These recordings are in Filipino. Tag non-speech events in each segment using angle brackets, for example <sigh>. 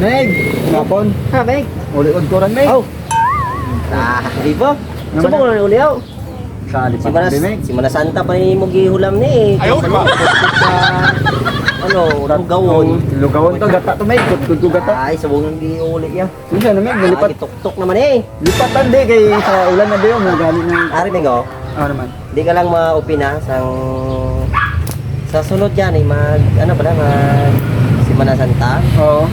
Meg, ngapon. Ha, Meg? Uli-ud ko rin, Meg. Oh. Ah, di ba? Naman Subo ko na uli ako. Sa Si lipat Manas, din, Meg. si Manas Santa pa ni mo gihulam ni. Ayaw, di ba? <laughs> Ano, gawon. Lugawon to, gata to, Meg. Kut ko gata. Ay, subong giuli ya. Minsan na, Meg, Ah, nalipat. gituktok naman eh. Lipatan di kay sa ulan na diyo, mo galing ng... Ari, Meg, oh. Ano naman? Di ka lang maupina sang sa sunod yan eh mag ano pala mag si Manasanta. Oo.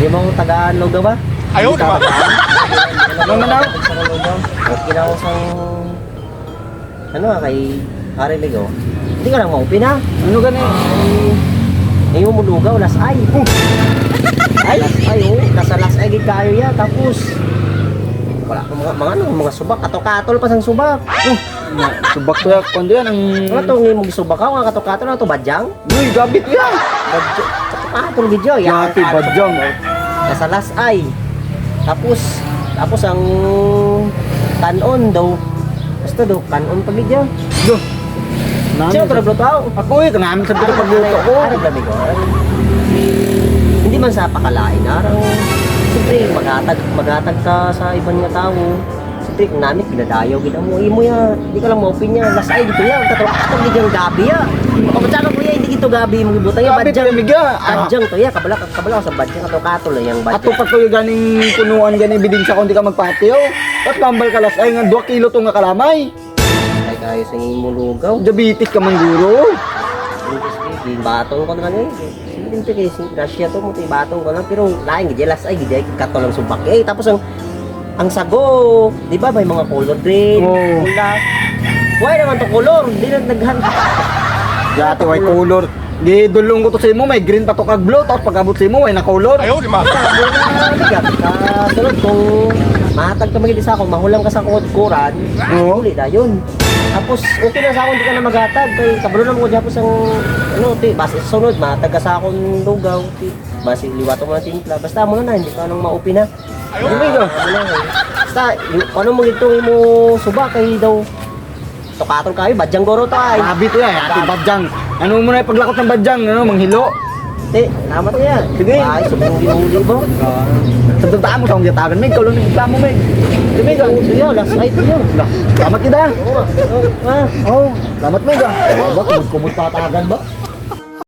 Di mo taga Lugaw ba? Ayaw, di ba? Ano na? Sa na ako sang ano ah, kay Ari Ligo. Hindi ka lang maupina. Ano gani? Ay, mo lugaw, las ay. Ay, las ay, oh. Nasa las ay gid kayo ya. Tapos, wala mga, mga ano, mga subak. Kato-katol pa sang subak. Oh, Subak to yak, kundi yan ang... ano to, ngayon mo gisubak ka, mga kato-katol na to, badyang? Uy, gabit yan! Badyo, kato-katol video. ya. Yati, badyang. Nasa las ay. Tapos, tapos ang kanon daw. Basta daw, kanon pa video. Do. Sino ka nagluto ako? Ako eh, kanamin sa dito pagluto ko. Ano gabi ko? Hindi man sa pakalain. Arang, siyempre, magatag, magatag ka sa ibang nga tao. Kung namin, pinadayaw, gina mo, imo ya. Hindi ka lang maupin niya. Last ay, dito yan. Tatawag ka hindi kang gabi ya. Kapag ka kuya, hindi gito gabi mo gibutang ya. Yan, Miga. Ah, Badyang to ya. Kabala, kabala ko sa badyang. Ato kato lang yung Ato badyang. pa ko yung ganing punuan gani bidin sa kundi ka magpatio. At kambal kalas ay nga 2 kilo to nga kalamay. Ay, kayo sa imo lugaw. Diabetes ka man guro. Di batong ko na eh. Hindi kay si Gracia to mo batong ko lang pero lain gid las ay gid kato lang subak eh tapos ang ang sago, di ba may mga color green, Oo. pula. Why naman to color? Di na naghan. <laughs> Dati way color. Di dulong ko to sa imo may green pa to kag blue tapos pagabot sa imo way na color. Ayaw, di ba? Bigat. Sa sunod kung mahatag ka magiging sa ako, mahulang ka sa kuran, Oo. huli na yun. Tapos, okay na sa ako, hindi ka na maghatag. Kaya kabalo na mo dyan po sa, ano, ti, sa sunod, mahatag ka sa akong lugaw. Ti, basta liwato mo na timpla. Basta mo na na, hindi ka nang maupi na. Ano ba? Ano eh. Basta, yung, ano mo ito mo suba kay daw. Tukatol kayo, badyang goro to ay. Sabi to yan, ati badyang. Ano mo na paglakot ng badyang, ano, manghilo. Te, salamat ko yan. Sige. Ay, subong huli mo. Sa tandaan mo sa akong gitagan, Meg, kaulang nagreklamo, Meg. Sige, Meg, uso yun, last night yun. Salamat kita. Oo, ah, ah. Oh, salamat, Meg. ah. Ba, kumot-kumot patagan ba?